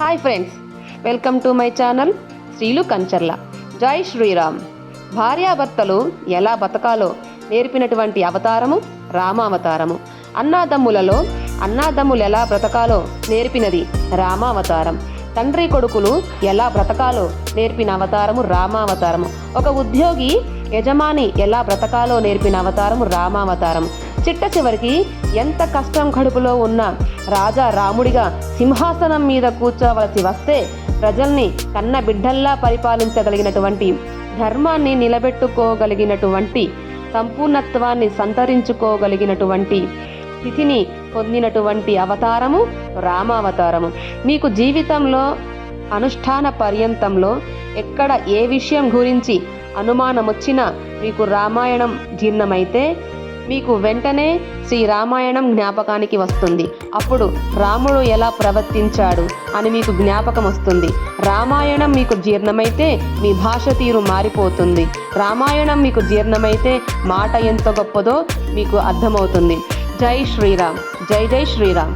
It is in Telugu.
Hi friends welcome to my channel Srilu Kancharla జై శ్రీరామ్ భార్యాభర్తలు ఎలా బతకాలో నేర్పినటువంటి అవతారము రామావతారము. అన్నాదమ్ములలో అన్నాదమ్ములు ఎలా బ్రతకాలో నేర్పినది రామావతారం. తండ్రి కొడుకులు ఎలా బ్రతకాలో నేర్పిన అవతారము రామావతారము. ఒక ఉద్యోగి యజమాని ఎలా బ్రతకాలో నేర్పిన అవతారము రామావతారం చిట్ట చివరికి ఎంత కష్టం కడుపులో ఉన్న రాజా రాముడిగా సింహాసనం మీద కూర్చోవలసి వస్తే ప్రజల్ని కన్న బిడ్డల్లా పరిపాలించగలిగినటువంటి ధర్మాన్ని నిలబెట్టుకోగలిగినటువంటి సంపూర్ణత్వాన్ని సంతరించుకోగలిగినటువంటి స్థితిని పొందినటువంటి అవతారము రామావతారము. మీకు జీవితంలో అనుష్ఠాన పర్యంతంలో ఎక్కడ ఏ విషయం గురించి అనుమానం వచ్చినా మీకు రామాయణం జీర్ణమైతే మీకు వెంటనే శ్రీ రామాయణం జ్ఞాపకానికి వస్తుంది. అప్పుడు రాముడు ఎలా ప్రవర్తించాడు అని మీకు జ్ఞాపకం వస్తుంది. రామాయణం మీకు జీర్ణమైతే మీ భాష తీరు మారిపోతుంది. రామాయణం మీకు జీర్ణమైతే మాట ఎంత గొప్పదో మీకు అర్థమవుతుంది. జై శ్రీరామ్ జై జై శ్రీరామ్